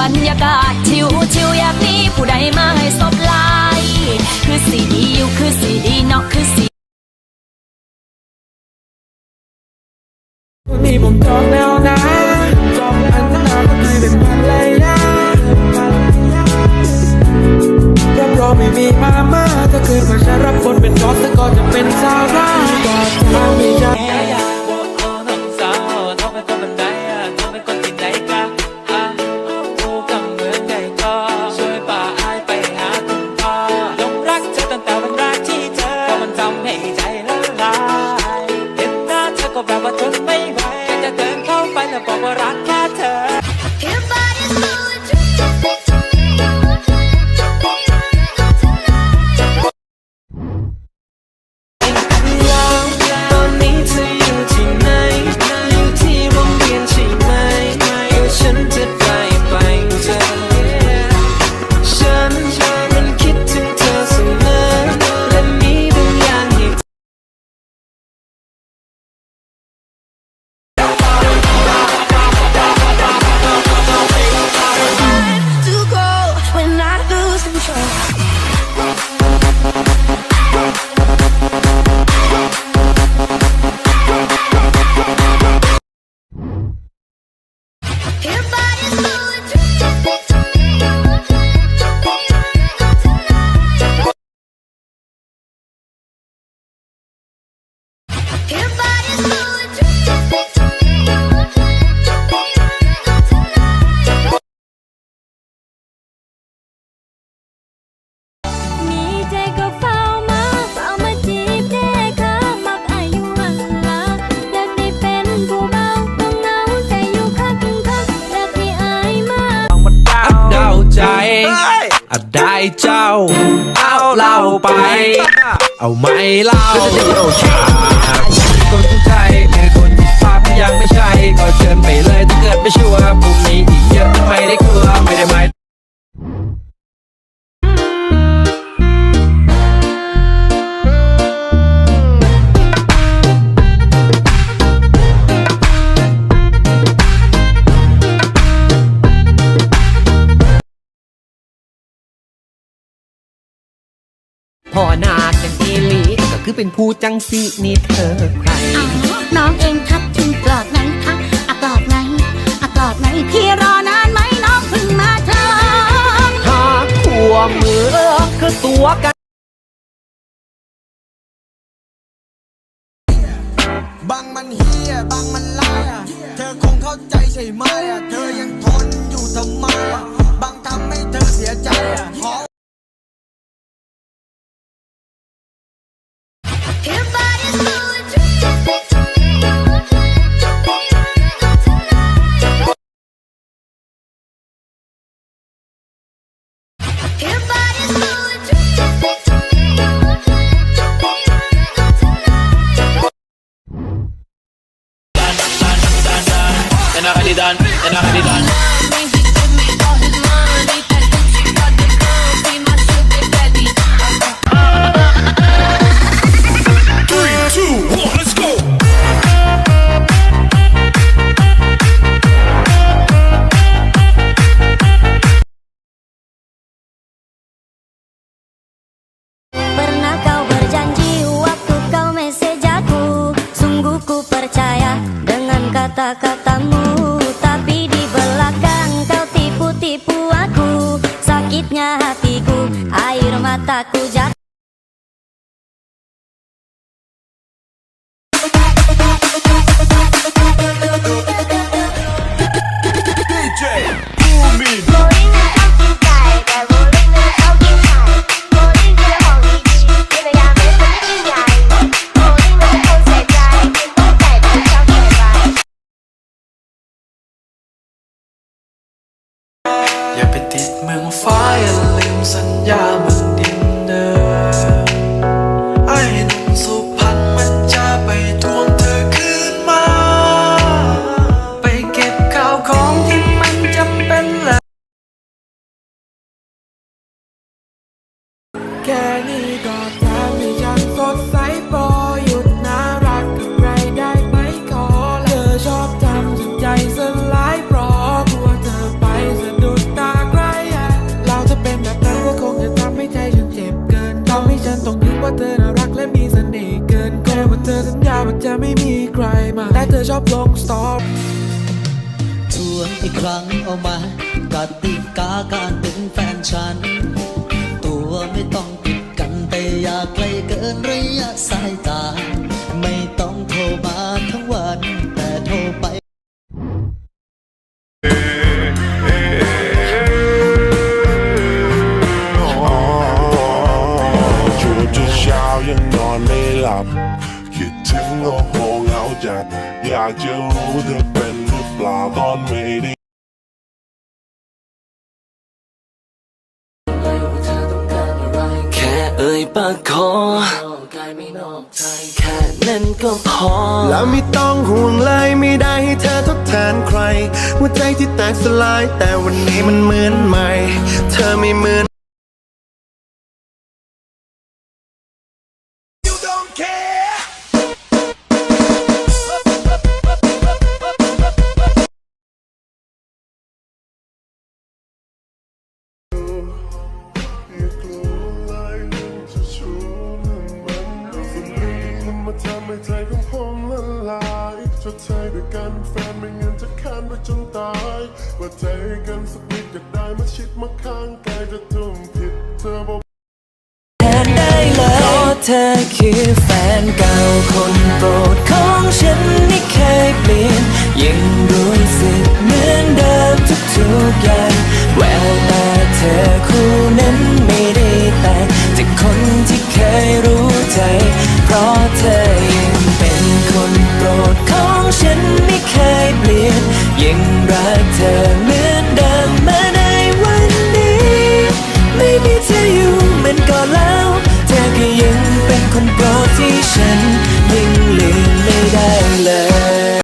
บรรยากาศชิวชิวอยากนี้ผู้ใดมาให้สบลายคือสีดีอยู่คือสีดีนาะคือสีมีผมตอกแนวนะ อาได้เจ้า เอาเราไป เอาไม่เล่าคนผู้ชายเป็นคนภาพยังไม่ใช่ ก็เชิญไปเลยถ้าเกิดไม่ชัวร์พรุ่งนี้ พ่อนาคจังอีลี ก็คือเป็นผู้จังสีนี่เธอใคร น้องเองทับทิมกรอบไหนคะอะกรอบไหนอะกรอบไหนพี่รอนานไหมน้องเพิ่งมาเธอหาขัวมือคือตัวกันบางมันเฮียบางมันล่าเธอคงเข้าใจใช่ไหมเธอ and I'll be done. อย่าไปติดเมืองฟ้ายลืมสัญญา อีกครั้งเอามากติกาการเป็นแฟนฉัน ตัวไม่ต้องติดกันแต่อย่าไกลเกินระยะสายตา ไม่ต้องโทรมาทั้งวัน แต่โทรไปอยู่จนเช้ายังนอนไม่หลับ คิดถึงโอโหเหงาจัดอยากจะรู้เธอเป็นหรือเปล่าตอนไม่ได้ เอ่ยปากขอแค่นั้นก็พอ แล้วไม่ต้องห่วงเลยไม่ได้ให้เธอทดแทนใครหัวใจที่แตกสลายแต่วันนี้มันเหมือนใหม่ เธอไม่เหมือนายว่าใจกันสักนิดอยากได้มาชิดมาข้างกายจะทุ่มผิดเธอบอกแทนได้เลยเพราะเธอคือแฟนเก่าคนโปรดของฉันไม่เคยเปลี่ยนยัง ยังรักเธอ